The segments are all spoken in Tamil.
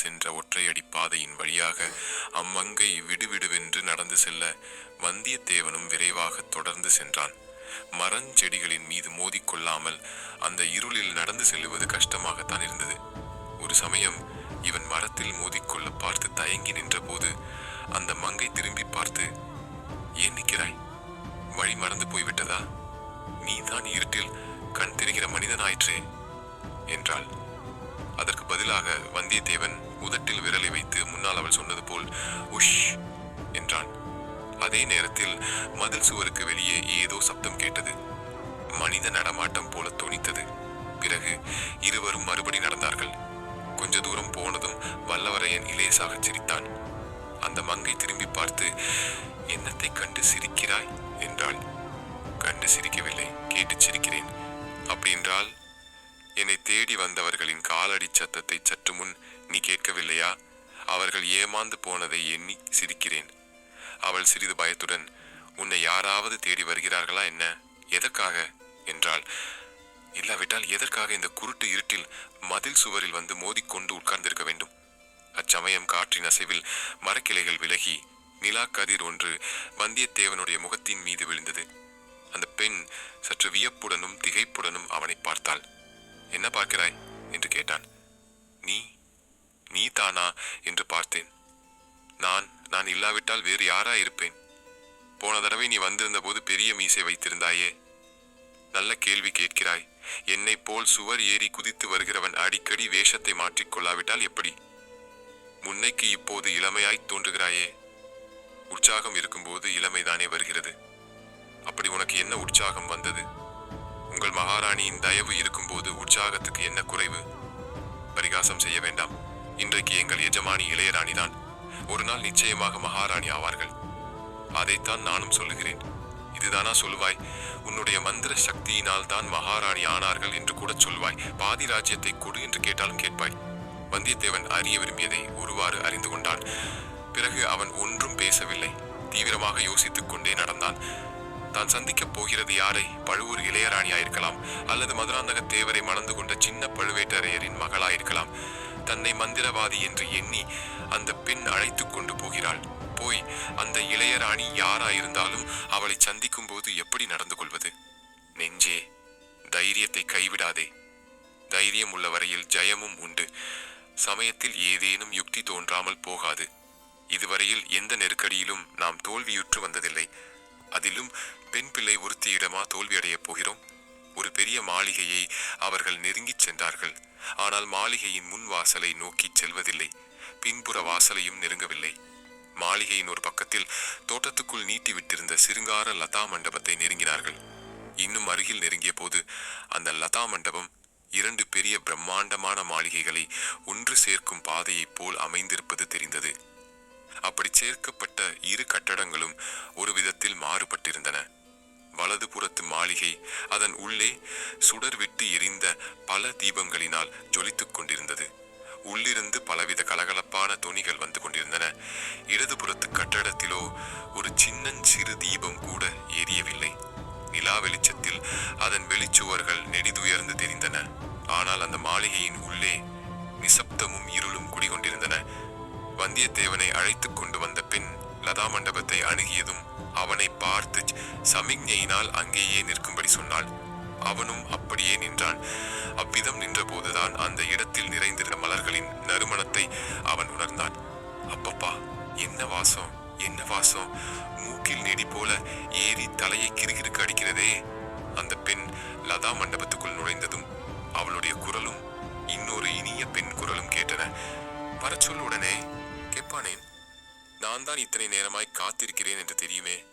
சென்ற ஒற்றையடி பாதையின் வழியாக அம்மங்கை விடுவிடுவென்று நடந்து செல்ல வந்தியத்தேவனும் விரைவாக தொடர்ந்து சென்றான். மரஞ்செடிகளின் மீது மோதிக்கொள்ளாமல் அந்த இருளில் நடந்து செல்லுவது கஷ்டமாகத்தான் இருந்தது. ஒரு சமயம் இவன் மரத்தில் மோதிக்கொள்ள பார்த்து தயங்கி நின்றபோது அந்த மங்கை திரும்பி பார்த்து ஏன் நிற்கிறாய்? வழி மறந்து போய்விட்டதா? நீதான் இருட்டில் கண் தெரிகிற மனிதனாயிற்றே என்றாள். அதற்கு பதிலாக வந்தியத்தேவன் உதட்டில் விரலை வைத்து முன்னால் அவள் சொன்னது போல் உஷ்! என்றான். அதே நேரத்தில் மதில் சுவருக்கு வெளியே ஏதோ சப்தம் கேட்டது. மனித நடமாட்டம் போல துணித்தது பிறகு இருவரும் மறுபடி நடந்தார்கள். கொஞ்ச தூரம் போனதும் வல்லவரையன் இலேசாக சிரித்தான். அந்த மங்கை திரும்பி பார்த்து என்னத்தை கண்டு சிரிக்கிறாய்? என்றாள். கண்டு சிரிக்கவில்லை கேட்டு சிரிக்கிறேன். அப்படின்றால் என்னை தேடி வந்தவர்களின் காலடி சத்தத்தை சற்று முன் நீ கேட்கவில்லையா? அவர்கள் ஏமாந்து போனதை எண்ணி சிரிக்கிறேன். அவள் சிறிது பயத்துடன் உன்னை யாராவது தேடி வருகிறார்களா என்ன? எதற்காக? என்றாள். இல்லாவிட்டால் எதற்காக இந்த குருட்டு இருட்டில் மதில் சுவரில் வந்து மோதிக்கொண்டு உட்கார்ந்திருக்க வேண்டும்? அச்சமயம் காற்றின் அசைவில் மரக்கிளைகள் விலகி நிலா கதிர் ஒன்று வந்தியத்தேவனுடைய முகத்தின் மீது விழுந்தது. அந்த பெண் சற்று வியப்புடனும் திகைப்புடனும் அவனை பார்த்தாள். என்ன பார்க்கிறாய்? என்று கேட்டான். நீ நீ தானா என்று பார்த்தேன். நான் நான் இல்லாவிட்டால் வேறு யாரா இருப்பேன்? போன தடவை நீ வந்திருந்த போது பெரிய மீசை வைத்திருந்தாயே? நல்ல கேள்வி கேட்கிறாய். என்னை போல் சுவர் ஏறி குதித்து வருகிறவன் அடிக்கடி வேஷத்தை மாற்றிக் கொள்ளாவிட்டால் எப்படி? முன்னைக்கு இப்போது இளமையாய் தோன்றுகிறாயே? உற்சாகம் இருக்கும்போது இளமைதானே வருகிறது. அப்படி உனக்கு என்ன உற்சாகம் வந்தது? உங்கள் மகாராணியின் தயவு இருக்கும்போது உற்சாகத்துக்கு என்ன குறைவு? பரிகாசம் செய்ய வேண்டாம். இன்றைக்கு எங்கள் எஜமானி இளையராணிதான். ஒரு நாள் நிச்சயமாக மகாராணி ஆவார்கள். அதைத்தான் நானும் சொல்லுகிறேன். இதுதானா சொல்லுவாய் உன்னுடைய மந்திர சக்தியினால் தான் மகாராணி ஆனார்கள் என்று கூட சொல்வாய். பாதி ராஜ்யத்தை கொடு என்று கேட்டாலும் கேட்பாய். வந்தியத்தேவன் அறிய விரும்பியதை ஒருவாறு அறிந்து கொண்டான். பிறகு அவன் ஒன்றும் பேசவில்லை. தீவிரமாக யோசித்துக் கொண்டே நடந்தான். தான் சந்திக்கப் போகிறது யாரை? பழுவூர் இளையராணியாயிருக்கலாம் அல்லது மதுராந்தக தேவரை மணந்து கொண்ட சின்ன பழுவேட்டரையரின் மகளாயிருக்கலாம். தன்னை மந்திரவாதி என்று எண்ணி அந்த பெண் அழைத்துக் கொண்டு போகிறாள். போய் அந்த இளையராணி யாராயிருந்தாலும் அவளை சந்திக்கும் போது எப்படி நடந்து கொள்வது? நெஞ்சே தைரியத்தை கைவிடாதே. தைரியம் உள்ள வரையில் ஜெயமும் உண்டு. சமயத்தில் ஏதேனும் யுக்தி தோன்றாமல் போகாது. இதுவரையில் எந்த நெருக்கடியிலும் நாம் தோல்வியுற்று வந்ததில்லை. அதிலும் பெண் பிள்ளை ஒருத்தியிடமா தோல்வியடையப் போகிறோம். ஒரு பெரிய மாளிகையை அவர்கள் நெருங்கிச் சென்றார்கள். ஆனால் மாளிகையின் முன் வாசலை நோக்கிச் செல்வதில்லை. பின்புற வாசலையும் நெருங்கவில்லை. மாளிகையின் ஒரு பக்கத்தில் தோட்டத்துக்குள் நீட்டி விட்டிருந்த சிருங்கார லதா மண்டபத்தை நெருங்கினார்கள். இன்னும் அருகில் நெருங்கிய போது அந்த லதா மண்டபம் இரண்டு பெரிய பிரம்மாண்டமான மாளிகைகளை ஒன்று சேர்க்கும் பாதையைப் போல் அமைந்திருப்பது தெரிந்தது. அப்படி சேர்க்கப்பட்ட இரு கட்டடங்களும் ஒரு விதத்தில் மாறுபட்டிருந்தன. வலதுபுறத்து மாளிகை அதன் உள்ளே சுடர் விட்டு எரிந்த பல தீபங்களினால் ஜொலித்துக் கொண்டிருந்தது. உள்ளிருந்து பலவித கலகலப்பான துணிகள் வந்து கொண்டிருந்தன. இடதுபுறத்து கட்டடத்திலோ ஒரு சின்னஞ்சிறு தீபம் கூட எரியவில்லை. நிலா வெளிச்சத்தில் அதன் வெளிச்சுவர்கள் நெடிதுயர்ந்து தெரிந்தன. ஆனால் அந்த மாளிகையின் உள்ளே நிசப்தமும் இருளும் வந்தியத்தேவனை அழைத்துக் கொண்டு வந்த பின் லதா மண்டபத்தை அணுகியதும் அவனை பார்த்து சமிக்ஞையினால் அங்கேயே நிற்கும்படி சொன்னாள். அவனும் அப்படியே நின்றான். அவ்விதம் நின்றபோதுதான் அந்த இடத்தில் நிறைந்திருந்த மலர்களின் நறுமணத்தை அவன் உணர்ந்தான். அப்பப்பா என்ன வாசம்? என்ன வாசம்? மூக்கில் நெடி போல ஏறி தலையை கிறுகிறுக்கு அடிக்கிறதே. நான் தான் இத்தனை நேரமாய் காத்திருக்கிறேன் என்று தெரியுமே?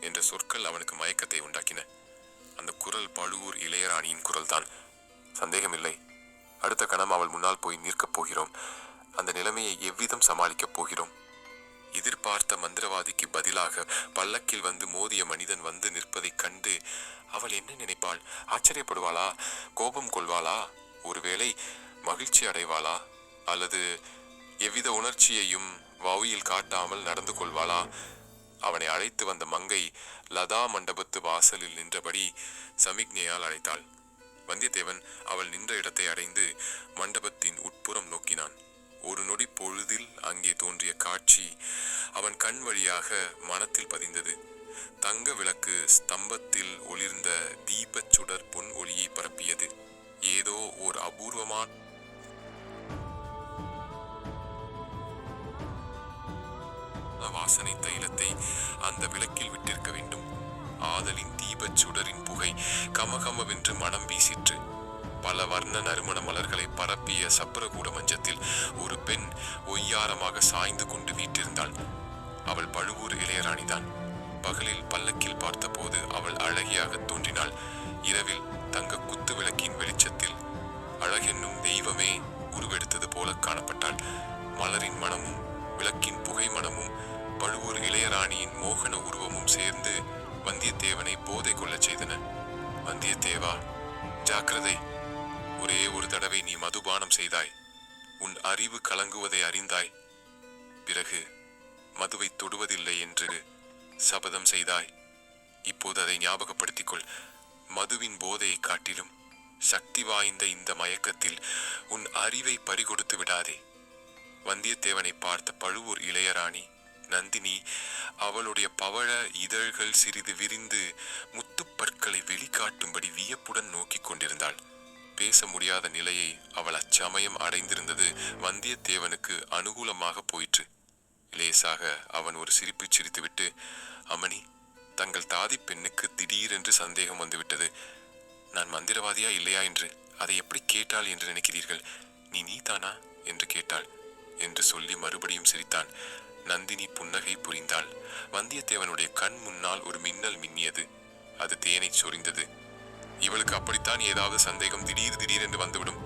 என்ற சொற்கள் அவனுக்கு மயக்கத்தை உண்டாக்கின. அந்த குரல் பழுவூர் இளையராணியின் குரல்தான். சந்தேகமில்லை. அடுத்த கணம் அவள் முன்னால் போய் நிற்கப் போகிறோம். அந்த நிலைமையை எவ்விதம் சமாளிக்கப் போகிறோம்? எதிர்பார்த்த மந்திரவாதிக்கு பதிலாக பல்லக்கில் வந்து மோதிய மனிதன் வந்து நிற்பதைக் கண்டு அவள் என்ன நினைப்பாள்? ஆச்சரியப்படுவாளா? கோபம் கொள்வாளா? ஒருவேளை மகிழ்ச்சி அடைவாளா? அல்லது எவ்வித உணர்ச்சியையும் வவுயில் காட்டாமல் நடந்து கொள்வாளா? அவனை அழைத்து வந்த மங்கை லதா மண்டபத்து வாசலில் நின்றபடி சமிக்ஞையால் அழைத்தாள். வந்தியத்தேவன் அவள் நின்ற இடத்தை அடைந்து மண்டபத்தின் உட்புறம் நோக்கினான். ஒரு நொடி பொழுதில் அங்கே தோன்றிய காட்சி அவன் கண் வழியாக மனத்தில் பதிந்தது. தங்க விளக்கு ஸ்தம்பத்தில் ஒளிர்ந்த தீபச் சுடர் பொன் ஒளியை பரப்பியது. ஏதோ ஓர் அபூர்வமான வாசனை தைலத்தை அந்த விளக்கில் விட்டிருக்க வேண்டும். ஆதலின் தீபச் சுடரின் புகை கமகமவென்று மனம் வீசிற்று. பல வர்ண நறுமண மலர்களை பரப்பிய சப்பரகூட மஞ்சத்தில் ஒரு பெண் ஒய்யாரமாக சாய்ந்து கொண்டு வீட்டிருந்தாள் அவள் பழுவூர் இளையராணிதான். பகலில் பல்லக்கில் பார்த்தபோது அவள் அழகியாக தோன்றினாள். இரவில் போதை கொள்ளச் செய்தன வந்தியத்தேவா ஜாக்கிரதை. ஒரே ஒரு தடவை நீ மதுபானம் செய்தாய். உன் அறிவு கலங்குவதை அறிந்தாய். பிறகு மதுவை தொடுவதில்லை என்று சபதம் செய்தாய். இப்போது அதை ஞாபகப்படுத்திக் கொள் மதுவின் போதையை காட்டிலும் சக்தி வாய்ந்த இந்த மயக்கத்தில் உன் அறிவை பறிகொடுத்து விடாதே. வந்தியத்தேவனை பார்த்த பழுவூர் இளையராணி நந்தினி அவளுடைய பவழ இதழ்கள் சிறிது விரிந்து முத்துப்பற்களை வெளிக்காட்டும்படி வியப்புடன் நோக்கிக் கொண்டிருந்தாள். பேச முடியாத நிலையை அவள் அச்சமயம் அடைந்திருந்தது வந்தியத்தேவனுக்கு அனுகூலமாக போயிற்று. லேசாக அவன் ஒரு சிரிப்பு சிரித்துவிட்டு அமணி தங்கள் தாதி பெண்ணுக்கு திடீரென்று சந்தேகம் வந்துவிட்டது. நான் மந்திரவாதியா இல்லையா என்று அதை எப்படி கேட்டாள் என்று நினைக்கிறீர்கள்? நீ நீதானா? என்று கேட்டாள். என்று சொல்லி மறுபடியும் சிரித்தான். நந்தினி புன்னகை புரிந்தாள். வந்தியத்தேவனுடைய கண் முன்னால் ஒரு மின்னல் மின்னியது. அது தேனை சொரிந்தது. இவளுக்கு அப்படித்தான் ஏதாவது சந்தேகம்? திடீர் திடீரென்று வந்துவிடும்.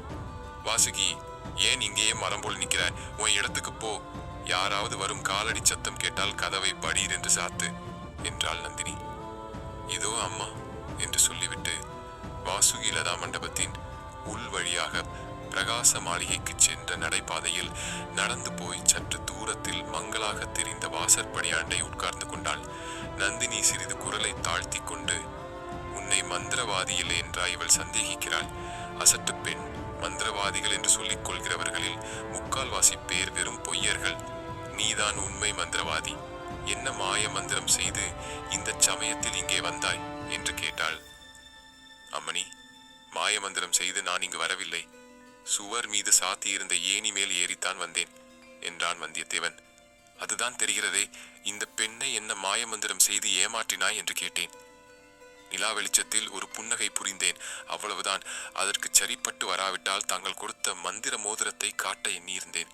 வாசுகி ஏன் இங்கேயே மரம் போல் நிற்கிற? உன் இடத்துக்கு போ. யாராவது வரும் காலடி சத்தம் கேட்டால் கதவை படீர் என்று சாத்து என்றாள் நந்தினி. இதோ அம்மா என்று சொல்லிவிட்டு வாசுகி லதா மண்டபத்தின் உள் வழியாக பிரகாச மாளிகைக்கு சென்ற நடைபாதையில் நடந்து போய் சற்று தூரத்தில் மங்களாக தெரிந்த வாசற்படி அண்டை உட்கார்ந்து கொண்டாள். நந்தினி சிறிது குரலை தாழ்த்தி கொண்டு உன்னை மந்திரவாதி இல்லை என்றா இவள் சந்தேகிக்கிறாள். அசட்டு பெண் மந்திரவாதிகள் என்று சொல்லிக் கொள்கிறவர்களில் முக்கால்வாசி பேர் வெறும் பொய்யர்கள். நீதான் உண்மை மந்திரவாதி. என்ன மாய மந்திரம் செய்து இந்த சமயத்தில் இங்கே வந்தாய்? என்று கேட்டாள். அம்மணி மாய மந்திரம் செய்து நான் இங்கு வரவில்லை. சுவர் மீது சாத்தியிருந்த ஏணி மேல் ஏறித்தான் வந்தேன் என்றான் வந்தியத்தேவன். அதுதான் தெரிகிறதே இந்த பெண்ணை என்ன மாயமந்திரம் செய்து ஏமாற்றினாய்? என்று கேட்டேன். நிலா வெளிச்சத்தில் ஒரு புன்னகை புரிந்தேன். அவ்வளவுதான் அதற்கு சரிப்பட்டு வராவிட்டால் தாங்கள் கொடுத்த மந்திர மோதிரத்தை காட்ட எண்ணியிருந்தேன்.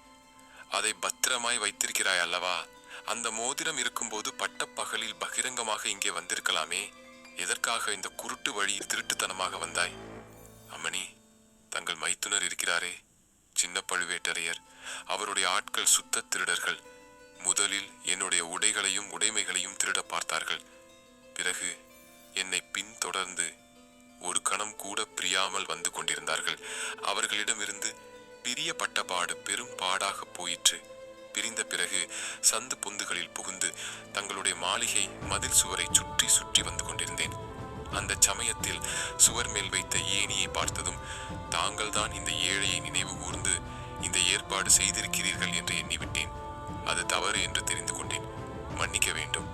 அதை பத்திரமாய் வைத்திருக்கிறாய் அல்லவா? அந்த மோதிரம் இருக்கும்போது பட்டப்பகலில் பகிரங்கமாக இங்கே வந்திருக்கலாமே. எதற்காக இந்த குருட்டு வழியில் திருட்டுத்தனமாக வந்தாய்? அம்மணி தங்கள் மைத்துனர் இருக்கிறாரே. சின்ன பழுவேட்டரையர் அவருடைய ஆட்கள் சுத்த திருடர்கள். முதலில் என்னுடைய உடைகளையும் உடைமைகளையும் திருட பார்த்தார்கள். பிறகு என்னை பின்தொடர்ந்து ஒரு கணம் கூட பிரியாமல் வந்து கொண்டிருந்தார்கள். அவர்களிடமிருந்து பிரியப்பட்ட பாடு பெரும் பாடாக போயிற்று. பிரிந்த பிறகு சந்து பொந்துகளில் புகுந்து தங்களுடைய மாளிகை மதில் சுவரை சுற்றி சுற்றி வந்து கொண்டிருந்தேன். அந்த சமயத்தில் சுவர் மேல் வைத்த ஏணியை பார்த்ததும் தாங்கள்தான் இந்த ஏழையை நினைவு கூர்ந்து இந்த ஏற்பாடு செய்திருக்கிறீர்கள் என்று எண்ணிவிட்டேன். அது தவறு என்று தெரிந்து கொண்டேன். மன்னிக்க வேண்டும்.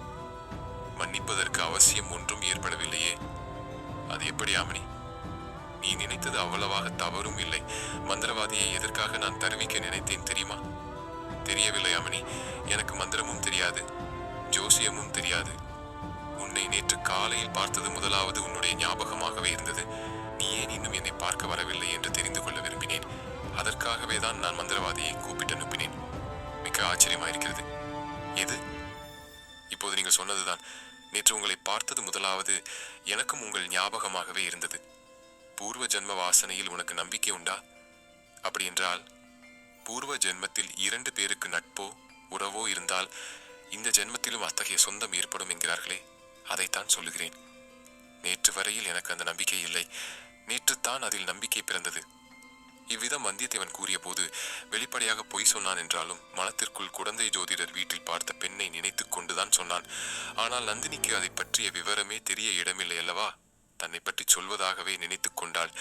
மன்னிப்பதற்கு அவசியம் ஒன்றும் ஏற்படவில்லையே. அது எப்படி ஆமணி நீ நினைத்தது அவ்வளவாக தவறும் இல்லை. மந்திரவாதியை எதற்காக நான் தருவிக்க நினைத்தேன் தெரியுமா? தெரியவில்லை அமணி எனக்கு மந்திரமும் தெரியாது. ஜோசியமும் தெரியாது. உன்னை நேற்று காலையில் பார்த்தது முதலாவது உன்னுடைய ஞாபகமாகவே இருந்தது. நீ ஏன் இன்னும் என்னை பார்க்க வரவில்லை என்று தெரிந்து கொள்ள விரும்பினேன். அதற்காகவே தான் நான் மந்திரவாதியை கூப்பிட்டு அனுப்பினேன். மிக்க ஆச்சரியமாயிருக்கிறது. எது? இப்போது நீங்கள் சொன்னதுதான். நேற்று உங்களை பார்த்தது முதலாவது எனக்கும் உங்கள் ஞாபகமாகவே இருந்தது. பூர்வ ஜென்ம வாசனையில் உனக்கு நம்பிக்கை உண்டா? அப்படி என்றால் பூர்வ ஜென்மத்தில் இரண்டு பேருக்கு நட்போ உறவோ இருந்தால் இந்த ஜென்மத்திலும் அத்தகைய சொந்தம் ஏற்படும் என்கிறார்களே. அதைத்தான் சொல்லுகிறேன். நேற்று வரையில் எனக்கு அந்த நம்பிக்கை இல்லை. நேற்றுத்தான் அதில் நம்பிக்கை பிறந்தது. இவ்விதம் வந்தியத்தேவன் கூறியபோது வெளிப்படையாக பொய் சொன்னான் என்றாலும் மனத்திற்குள் குழந்தை ஜோதிடர் வீட்டில் பார்த்த பெண்ணை நினைத்து கொண்டுதான் சொன்னான். ஆனால் நந்தினிக்கு அதை பற்றிய விவரமே தெரிய இடமில்லை அல்லவா? தன்னை பற்றி சொல்வதாகவே நினைத்து கொண்டாள்.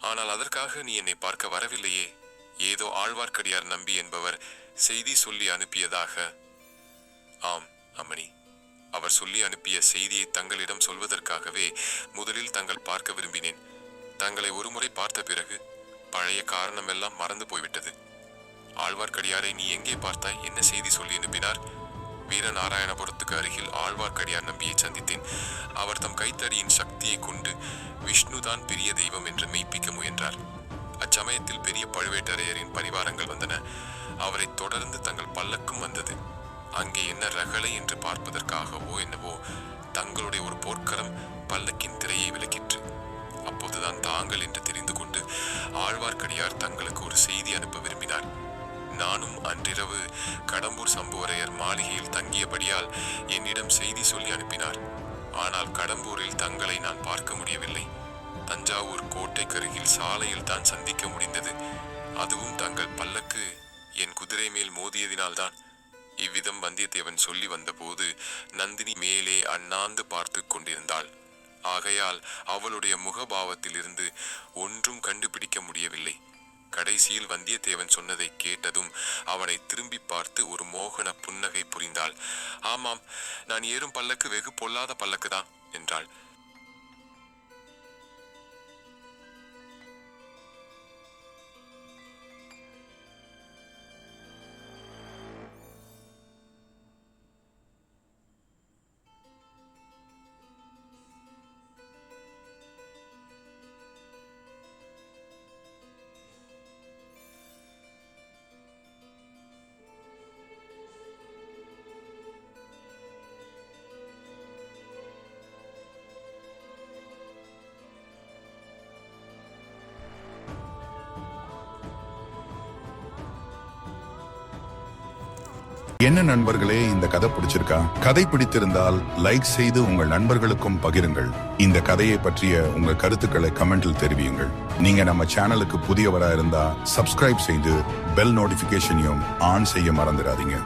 ஆனால் அதற்காக நீ என்னை பார்க்க வரவில்லையே. ஏதோ ஆழ்வார்க்கடியார் நம்பி என்பவர் செய்தி சொல்லி அனுப்பியதாக. ஆம் அம்மணி. அவர் சொல்லி அனுப்பிய செய்தியை தங்களிடம் சொல்வதற்காகவே முதலில் தங்கள் பார்க்க விரும்பினேன். தங்களை ஒருமுறை பார்த்த பிறகு பழைய காரணமெல்லாம் மறந்து போய்விட்டது. ஆழ்வார்க்கடியாரை நீ எங்கே பார்த்தாய்? என்ன செய்தி சொல்லி அனுப்பினார்? வீரநாராயணபுரத்துக்கு அருகில் ஆழ்வார்க்கடியார் நம்பியை சந்தித்தேன். அவர் தம் கைத்தடியின் சக்தியை கொண்டு விஷ்ணுதான் பெரிய தெய்வம் என்று மெய்ப்பிக்க முயன்றார். அச்சமயத்தில் பெரிய பழுவேட்டரையரின் பரிவாரங்கள் வந்தன. அவரை தொடர்ந்து தங்கள் பல்லக்கும் வந்தது. அங்கே என்ன ரகளை என்று பார்ப்பதற்காகவோ என்னவோ தங்களுடைய ஒரு போர்க்கரம் பல்லக்கின் திரையை விலக்கிற்று அப்போதுதான் தாங்கள் என்று தெரிந்து கொண்டு ஆழ்வார்க்கடியார் தங்களுக்கு ஒரு செய்தி அனுப்ப விரும்பினார். நானும் அன்றிரவு கடம்பூர் சம்புவரையர் மாளிகையில் தங்கியபடியால் என்னிடம் செய்தி சொல்லி அனுப்பினார். ஆனால் கடம்பூரில் தங்களை நான் பார்க்க முடியவில்லை. தஞ்சாவூர் கோட்டைக்கருகில் சாலையில் தான் சந்திக்க முடிந்தது. அதுவும் தங்கள் பல்லக்கு என் குதிரை மேல் மோதியதினால்தான். இவ்விதம் வந்தியத்தேவன் சொல்லி வந்தபோது நந்தினி மேலே அண்ணாந்து பார்த்து கொண்டிருந்தாள். ஆகையால் அவளுடைய முகபாவத்திலிருந்து ஒன்றும் கண்டுபிடிக்க முடியவில்லை. கடைசியில் வந்தியத்தேவன் சொன்னதை கேட்டதும் அவனை திரும்பி பார்த்து ஒரு மோகன புன்னகை புரிந்தாள். ஆமாம் நான் ஏறும் பல்லக்கு வெகு பொல்லாத பல்லக்குதான் என்றாள். என்ன நண்பர்களே இந்த கதை பிடிச்சிருக்கா? கதை பிடித்திருந்தால் லைக் செய்து உங்கள் நண்பர்களுக்கும் பகிருங்கள். இந்த கதையை பற்றிய உங்க கருத்துக்களை கமெண்டில் தெரிவியுங்கள். நீங்க நம்ம சேனலுக்கு புதியவரா இருந்தா சப்ஸ்கிரைப் செய்து பெல் நோட்டிபிகேஷனையும் ஆன் செய்ய மறந்துடாதீங்க.